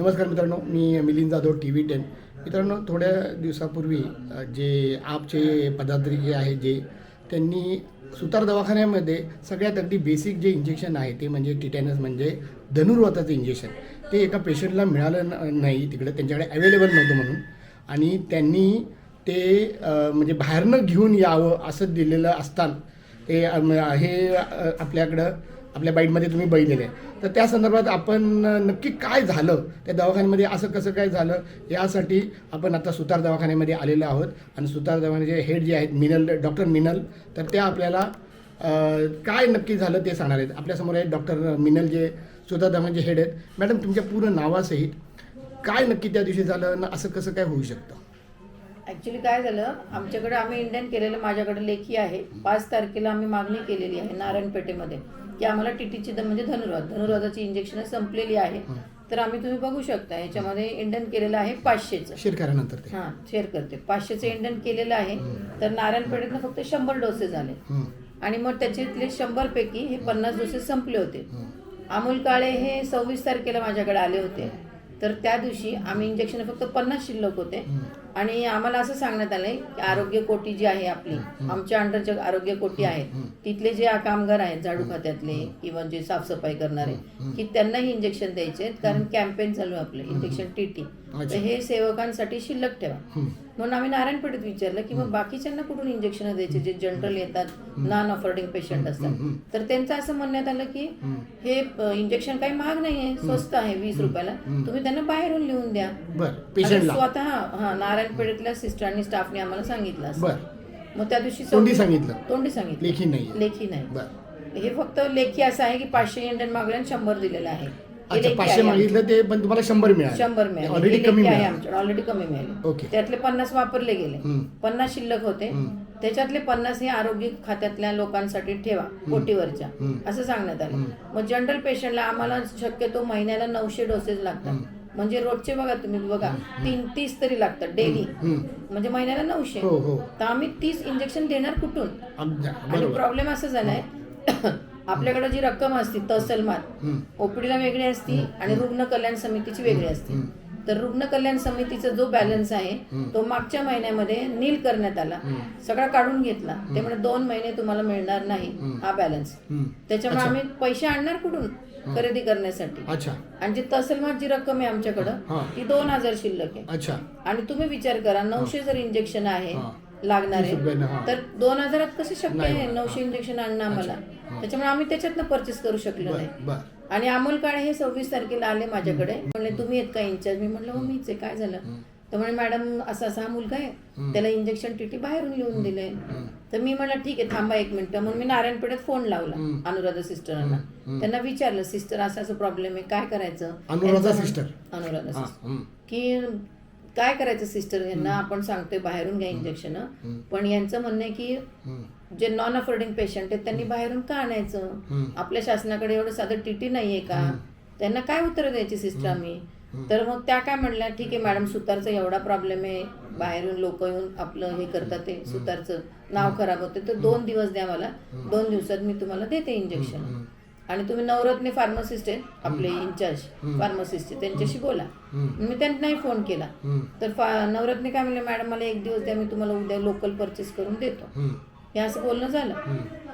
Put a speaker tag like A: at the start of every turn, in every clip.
A: नमस्कार मित्रांनो मी Milind Jadhav T V ten. मित्रांनो थोड्या दिवसापूर्वी जे आपचे पदाधिकारी आहेत जे त्यांनी सुतार दवाखान्यामध्ये सगळ्यात अगदी बेसिक जे इंजेक्शन आहे ते म्हणजे टिटॅनस म्हणजे धनुर्वाताचं इंजेक्शन ते एका पेशंटला मिळालं न- नाही तिकडे त्यांच्याकडे अवेलेबल नव्हतं म्हणून. आणि त्यांनी ते म्हणजे बाहेरनं घेऊन यावं असं दिलेलं असताना ते हे आपल्याकडं आपल्या बाईटमध्ये तुम्ही बघितलेलं आहे. तर त्या संदर्भात आपण नक्की काय झालं? त्या दवाखान्यामध्ये असं कसं काय झालं? यासाठी आपण आता सुतार दवाखान्यामध्ये आलेलो आहोत. आणि सुतार दवाखान्याचे हेड जे आहेत मिनल डॉक्टर मिनल तर त्या आपल्याला काय नक्की झालं ते सांगणार आहेत. आपल्यासमोर आहेत डॉक्टर मिनल जे सुतार दवाखान्याचे हेड आहेत. मॅडम तुमच्या पूर्ण नावासहित काय नक्की त्या दिवशी झालं? आणि असं कसं काय होऊ शकतं?
B: ॲक्च्युली काय झालं? आमच्याकडे आम्ही इंडियन केलेलं माझ्याकडे लेखी आहे. पाच तारखेला आम्ही मागणी केलेली आहे नारायणपेठेमध्ये. की आम्हाला टीटीची म्हणजे धनुर्वाद. धनुर्वादाची इंजेक्शन संपलेली आहे. तर आम्ही तुम्ही बघू शकता याच्यामध्ये इंडियन केलेलं आहे पाचशेचं.
A: शिरकारानंतर ते.
B: हां शेअर करते. पाचशेचं इंडियन केलेलं आहे. तर नारायणपेठेतनं फक्त शंभर डोसेस आले. आणि मग त्याच्यातले शंभरपैकी हे पन्नास डोसेस संपले होते. अमोल काळे हे सव्वीस तारखेला माझ्याकडे आले होते. तर त्या दिवशी आम्ही इंजेक्शन फक्त पन्नास शिल्लक होते. आणि आम्हाला असं सांगण्यात आलंय की आरोग्य कोटी जी आहे आपली आमच्या अंडर जे आरोग्य कोटी आहेत. तिथले जे कामगार आहेत झाडू खात्यातले किंवा जे साफसफाई करणारे की त्यांनाही इंजेक्शन द्यायचे कारण कॅम्पेन चालू आहे आपलं इंजेक्शन टीटी तर हे सेवकांसाठी शिल्लक ठेवा. म्हणून आम्ही नारायणपेठेत विचारलं की मग बाकीच्यांना कुठून इंजेक्शन द्यायचे? जे जनरल येतात नॉन ऑफर्डिंग पेशंट असतात. तर त्यांचं असं म्हणण्यात आलं की हे इंजेक्शन काही महाग नाहीये स्वस्त आहे वीस रुपयाला. तुम्ही त्यांना बाहेरून लिहून द्या. स्वतः हा नारायणपेठेतल्या सिस्टर आणि स्टाफने आम्हाला सांगितलं असं.
A: बरं.
B: मग त्या दिवशी
A: तोंडी सांगितलं.
B: तोंडी सांगितलं.
A: लेखी नाही
B: लेखी नाही.
A: बरं.
B: हे फक्त लेखी असं आहे की पाचशे इंडियन मागले आणि शंभर दिलेलं आहे हे
A: अच्छा
B: लेखी
A: पाचशे
B: आहे
A: मागितलं ते पण तुम्हाला शंभर मिळाले.
B: शंभर मिळाले.
A: ऑलरेडी
B: हे
A: कमी
B: लेखी आहे
A: मिळाले.
B: आमच्याकडे ऑलरेडी कमी मिळाले.
A: ओके.
B: त्यातले पन्नास वापरले गेले.
A: हम्म.
B: पन्नास शिल्लक होते. त्याच्यातले पन्नास हे आरोग्य खात्यातल्या लोकांसाठी ठेवा कोटीवरच्या. असं सांगण्यात आलं. मग जनरल पेशंटला आम्हाला शक्यतो महिन्याला नऊशे डोसेस लागतात. म्हणजे रोजचे बघा तुम्ही बघा तीन तीस तरी लागतात डेली. म्हणजे महिन्याला नऊशे.
A: हो हो.
B: तर आम्ही तीस इंजेक्शन देणार कुठून? आणि
A: बरोबर.
B: प्रॉब्लेम असं झालाय आपल्याकडे जी रक्कम असते तहसीलमात ओपीडीला वेगळी असती आणि रुग्ण कल्याण समितीची वेगळी असते. तर रुग्ण कल्याण समितीचा जो बॅलन्स आहे तो मागच्या महिन्यामध्ये नील करण्यात आला. सगळा काढून घेतला. ते म्हणजे दोन महिने तुम्हाला मिळणार नाही हा बॅलन्स. त्याच्यामुळे आम्ही पैसे आणणार कुठून? खरेदी करण्यासाठी.
A: अच्छा.
B: आणि जी तहसीलमात जी रक्कम आहे आमच्याकडं. ती दोन हजार शिल्लक आहे.
A: अच्छा.
B: आणि तुम्ही विचार करा नऊशे जर इंजेक्शन आहे लागणारे
A: तीस रुपयानं, हा.
B: तर दोन हजारात कसं शक्य आहे. नऊशे इंजेक्शन आणणं आम्हाला. त्याच्यामुळे आम्ही त्याच्यातनं परचेस करू शकलो नाही. आणि अमोल काळे हे सव्वीस तारखेला आले माझ्याकडे. म्हणले तुम्ही येत का इंचार्ज मी म्हटलं हो मीच आहे. काय झालं? तर म्हणे मॅडम असा असा हा मुलगा आहे. त्याला इंजेक्शन टीटी बाहेरून लिहून दिले तर मी म्हटलं ठीक आहे थांबा एक मिनिट. मग मी नारायणपेठेत फोन लावला अनुराधा सिस्टरांना त्यांना विचारलं सिस्टर असं असं प्रॉब्लेम आहे. काय करायचं?
A: अनुराधा.
B: म्हण- अनुराधा सिस्टर. की काय करायचं सिस्टर यांना? आपण सांगतोय बाहेरून घ्या इंजेक्शन पण यांचं म्हणणं आहे की. जे नॉन अफोर्डिंग पेशंट आहेत त्यांनी बाहेरून का आणायचं? आपल्या शासनाकडे एवढं साधं टीटी नाहीये का? त्यांना काय उत्तर द्यायची सिस्टर आम्ही? तर मग त्या काय म्हणल्या ठीक आहे मॅडम सुतारचा एवढा प्रॉब्लेम आहे. बाहेरून लोक येऊन आपलं हे करतात ते सुतारचं. नाव खराब होते तर दोन दिवस द्या मला. दोन दिवसात मी तुम्हाला देते इंजेक्शन आणि तुम्ही नवरत्ने फार्मासिस्ट आहेत आपले इंचार्ज फार्मासिस्ट त्यांच्याशी बोला. मी त्यांनाही फोन केला. तर नवरत्ने काय म्हणले मॅडम मला एक दिवस द्या मी तुम्हाला उद्या लोकल परचेस करून देतो.
A: हं.
B: असं बोलणं झालं.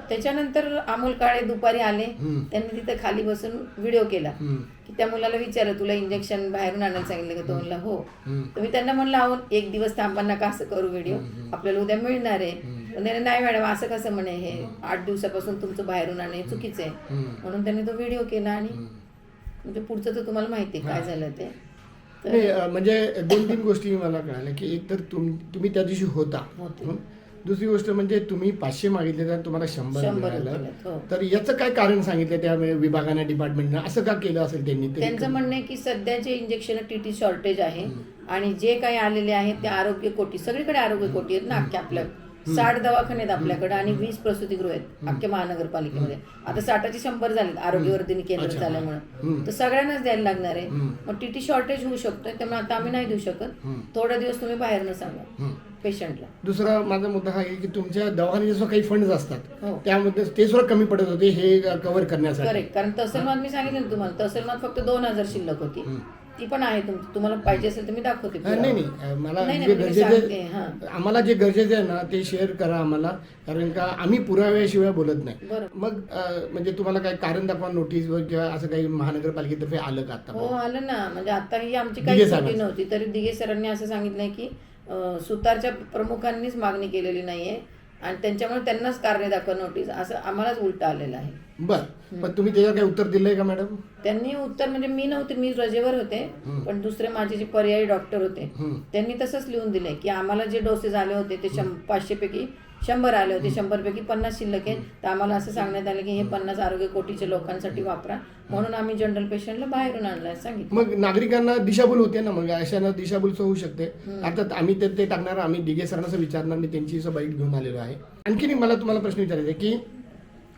B: त्याच्यानंतर अमोल काळे दुपारी आले. त्यांनी तिथे खाली बसून व्हिडिओ केला. की त्या मुलाला विचारलं तुला इंजेक्शन बाहेरून आणायला सांगितलं का? तो म्हणला हो. तर मी त्यांना म्हणलं अहो एक दिवस थांबा नका असं करू व्हिडिओ आपल्याला उद्या मिळणार आहे. पण त्याने नाही मॅडम असं कसं म्हणे हे आठ दिवसापासून तुमचं बाहेरून आणणे चुकीचं आहे. म्हणून त्यांनी तो व्हिडिओ केला आणि म्हणजे पुढचं तर तुम्हाला माहिती आहे काय झालं ते.
A: नाही म्हणजे दोन तीन गोष्टी मला कळाल्या की एक तर तुम तुम्ही त्या दिवशी होता? दुसरी गोष्ट म्हणजे तुम्ही पाचशे मागितले तर तुम्हाला शंभर
B: हो.
A: तर याचं काय कारण सांगितलं त्या विभागाने डिपार्टमेंटनं असं का केलं असेल त्यांनी
B: त्यांचं म्हणणं आहे की सध्याचे इंजेक्शन टीटी शॉर्टेज आहे आणि जे काही आलेले आहेत ते आरोग्य कोटी सगळीकडे आरोग्य कोटी आहेत ना आपल्या साठ दवाखाने आहेत आपल्याकडे आणि वीस प्रसूतीगृह आहेत अख्ख्या महानगरपालिकेमध्ये. आता साठाचे शंभर झालेत आरोग्यवर्धिनी केंद्र झाल्यामुळे. तर सगळ्यांनाच द्यायला लागणार आहे. मग टीटी शॉर्टेज होऊ शकतोय त्यामुळे आता आम्ही नाही देऊ शकत. थोडे दिवस तुम्ही बाहेरनं सांगा पेशंटला.
A: दुसरा माझा मुद्दा हा आहे की तुमच्या दवाखान्याचे सुद्धा काही फंड असतात.
B: हो.
A: त्यामध्ये ते सुद्धा कमी पडत होते हे कव्हर करण्यासाठी.
B: करेक्ट कारण तहसीलमात मी सांगितलं ना तुम्हाला तहसीलमात फक्त दोन हजार शिल्लक होती. ती पण आहे तुम तुम्हाला पाहिजे असेल तर मी दाखवते
A: नाही नाही मला
B: नाही,
A: जे
B: नाही, मी सांगते,
A: गरजेचे
B: हां.
A: आम्हाला जे गरजेचे आहे ना ते शेअर करा आम्हाला. कारण का आम्ही पुराव्याशिवाय बोलत नाही. मग अ, म्हणजे तुम्हाला काही कारण दाखवा नोटीसवर किंवा असं काही महानगरपालिकेतर्फे आलं का
B: हो
A: आता
B: आलं ना. म्हणजे आता ही आमची
A: दिघे
B: काही चुकी
A: साहेबांचं.
B: नव्हती. तरी दिघे सरांनी असं सांगितलंय की अं, सुतारच्या प्रमुखांनीच मागणी केलेली नाहीये. आणि त्यांच्यामुळे त्यांनाच कारणे दाखवा नोटीस असं आम्हालाच उलट आलेलं आहे.
A: बर. पण तुम्ही त्याच्यावर काही उत्तर दिलंय का मॅडम?
B: त्यांनी उत्तर म्हणजे मी नव्हते मी रजेवर होते पण दुसरे माझे जे पर्यायी डॉक्टर होते. त्यांनी तसंच लिहून दिले की आम्हाला जे डोसेस आले होते ते शं पाचशे पैकी शंभर आले होते शंभर पैकी पन्नास शिल्लक आहे तर आम्हाला असं सांगण्यात आलं की हे पन्नास आरोग्य कोटीच्या लोकांसाठी वापरा. म्हणून आम्ही जनरल पेशंटला बाहेरून आणलाय सांगितलं.
A: मग नागरिकांना दिशाभूल होते ना मग अशानं दिशाभूल होऊ शकते. अर्थात आम्ही ते ते टाकणार आम्ही डिगे सरांना विचारणार मी त्यांची बाईट घेऊन आलेलो आहे. आणखीन मला तुम्हाला प्रश्न विचारायचा आहे की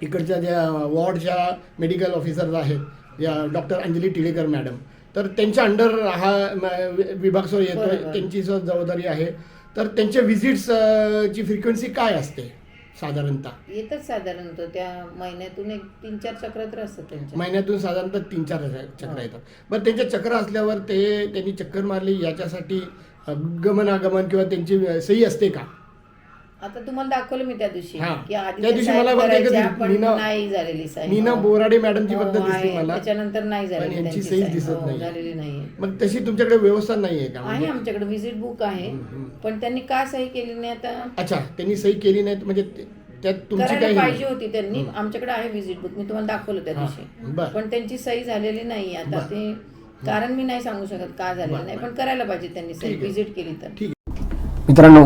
A: इकडच्या ज्या वॉर्डच्या मेडिकल ऑफिसर्स आहेत या डॉक्टर अंजली टिळेकर मॅडम तर त्यांच्या अंडर हा विभाग सो
B: बरोबर.
A: त्यांची सो जबाबदारी आहे तर त्यांच्या विजिट्स ची फ्रिक्वेन्सी काय असते साधारणतः?
B: येतच साधारण तो त्या महिन्यातून एक तीन चार चक्र तर असतात त्यांच्या.
A: महिन्यातून साधारणतः तीन चार चक्र येतात. बरं त्यांच्या चक्र असल्यावर ते त्यांनी चक्कर मारली याच्यासाठी गमनागमन किंवा त्यांची सही असते का?
B: आता तुम्हाला दाखवलं मी त्या दिवशी
A: हा.
B: की आधी
A: त्या दिवशी मला एकच दिसली. मीना-
B: नाही झालेली साहेब
A: मीना बोराडे मॅडमची
B: हो,
A: फक्त दिसली
B: आहे.
A: मला.
B: त्याच्यानंतर नाही
A: पण
B: झालेली
A: यांची
B: त्यांची साहेब.
A: दिसत
B: हो,
A: नाही.
B: झालेली नाहीये
A: मग तशी तुमच्याकडे व्यवस्था नाही आहे का?
B: आहे
A: म्हणजे
B: आमच्याकडे व्हिजिट बुक आहे. पण त्यांनी का सही केली नाही आता?
A: अच्छा त्यांनी सही केली नाही म्हणजे ते- त्यात तुमची
B: करायला
A: काही
B: पाहिजे होती त्यांनी. आमच्याकडे आहे व्हिजिट बुक मी तुम्हाला दाखवलं त्या
A: हा,
B: दिवशी. पण त्यांची सही झालेली नाही. आता ते कारण मी नाही सांगू शकत का झालेलं नाही पण करायला पाहिजे त्यांनी सही. व्हिजिट केली तर.
A: ठीक मित्रांनो